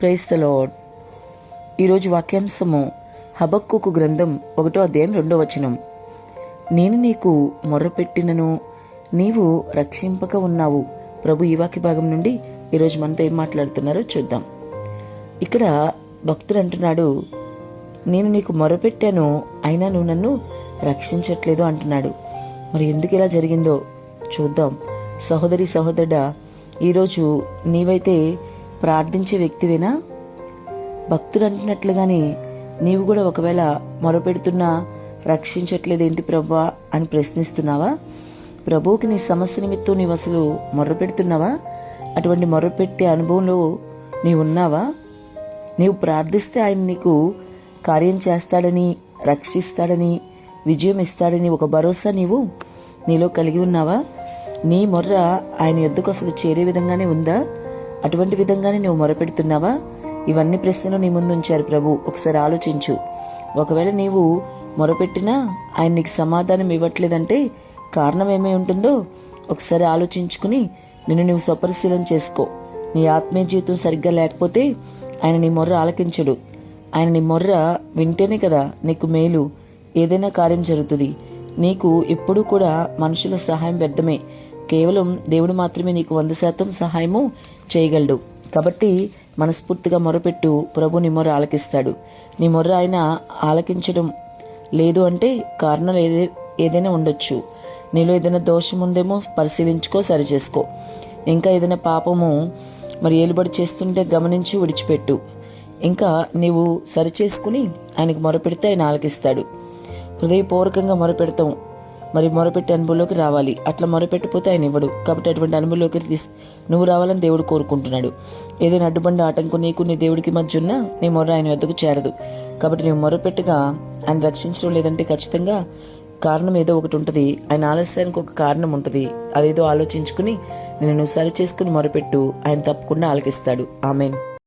Price the lord ఈరోజు వాక్యాంశము హబక్కుకు గ్రంథం ఒకటో అధ్యాయం రెండో వచనం. నేను నీకు మొర్రపెట్టినను నీవు రక్షింపక ఉన్నావు. ప్రభు ఈ వాక్య భాగం నుండి ఈరోజు మనతో ఏం మాట్లాడుతున్నారో చూద్దాం. ఇక్కడ భక్తుడు అంటున్నాడు నేను నీకు మొరపెట్టాను అయినా నువ్వు నన్ను రక్షించట్లేదు అంటున్నాడు. మరి ఎందుకు ఇలా జరిగిందో చూద్దాం. సహోదరి సహోదరుడా ఈరోజు నీవైతే ప్రార్థించే వ్యక్తివేనా? భక్తుడు అంటున్నట్లుగానే నీవు కూడా ఒకవేళ మొరపెడుతున్నా రక్షించట్లేదేంటి ప్రభా అని ప్రశ్నిస్తున్నావా? ప్రభువుకి నీ సమస్య నిమిత్తం నీవు అసలు మొర్రపెడుతున్నావా అటువంటి మొర్రపెట్టే అనుభవంలో నీవు ఉన్నావా నీవు ప్రార్థిస్తే ఆయన నీకు కార్యం చేస్తాడని రక్షిస్తాడని విజయం ఇస్తాడని ఒక భరోసా నీవు నీలో కలిగి ఉన్నావా? నీ మొర్ర ఆయన ఎద్దుకు అసలు చేరే విధంగానే ఉందా? అటువంటి విధంగానే నువ్వు మొరపెడుతున్నావా? ఇవన్నీ ప్రశ్నలు నీ ముందు ఉంచారు ప్రభు. ఒకసారి ఆలోచించు. ఒకవేళ నీవు మొరపెట్టినా ఆయన నీకు సమాధానం ఇవ్వట్లేదంటే కారణం ఏమై ఉంటుందో ఒకసారి ఆలోచించుకుని నిన్ను నువ్వు స్వపరిశీలన చేసుకో. నీ ఆత్మీయ జీవితం సరిగ్గా లేకపోతే ఆయన నీ మొర్ర ఆలకించడు. ఆయన నీ మొర్ర వింటేనే కదా నీకు మేలు. ఏదైనా కార్యం జరుగుతుంది. నీకు ఎప్పుడూ కూడా మనుషుల సహాయం వ్యర్థమే. కేవలం దేవుడు మాత్రమే నీకు వంద శాతం సహాయము చేయగలడు. కాబట్టి మనస్ఫూర్తిగా మొరపెట్టు. ప్రభు నీ మొర్ర ఆలకిస్తాడు. నీ మొర్ర ఆయన ఆలకించడం లేదు అంటే కారణాలు ఏదే ఏదైనా ఉండొచ్చు. నీలో ఏదైనా దోషం ఉందేమో పరిశీలించుకో సరిచేసుకో. ఇంకా ఏదైనా పాపము మరి ఏలుబడి చేస్తుంటే గమనించి విడిచిపెట్టు. ఇంకా నీవు సరిచేసుకుని ఆయనకు మొరపెడితే ఆయన ఆలకిస్తాడు. హృదయపూర్వకంగా మొరపెడతాం మరి మొరపెట్టి అనుభవంలోకి రావాలి. అట్లా మొరపెట్టిపోతే ఆయన ఇవ్వడు. కాబట్టి అటువంటి అనుభవంలోకి తీసి నువ్వు రావాలని దేవుడు కోరుకుంటున్నాడు. ఏదైనా అడ్డుబండి ఆటంకం నీకు నీ దేవుడికి మధ్య ఉన్నా నీ మొర్ర ఆయన వద్దకు చేరదు. కాబట్టి నువ్వు మొరపెట్టుగా ఆయన రక్షించడం లేదంటే ఖచ్చితంగా కారణం ఏదో ఒకటి ఉంటుంది. ఆయన ఆలస్యానికి ఒక కారణం ఉంటుంది. అదేదో ఆలోచించుకుని నేను సరి చేసుకుని మొరపెట్టు. ఆయన తప్పకుండా ఆలకిస్తాడు. ఆమెన్.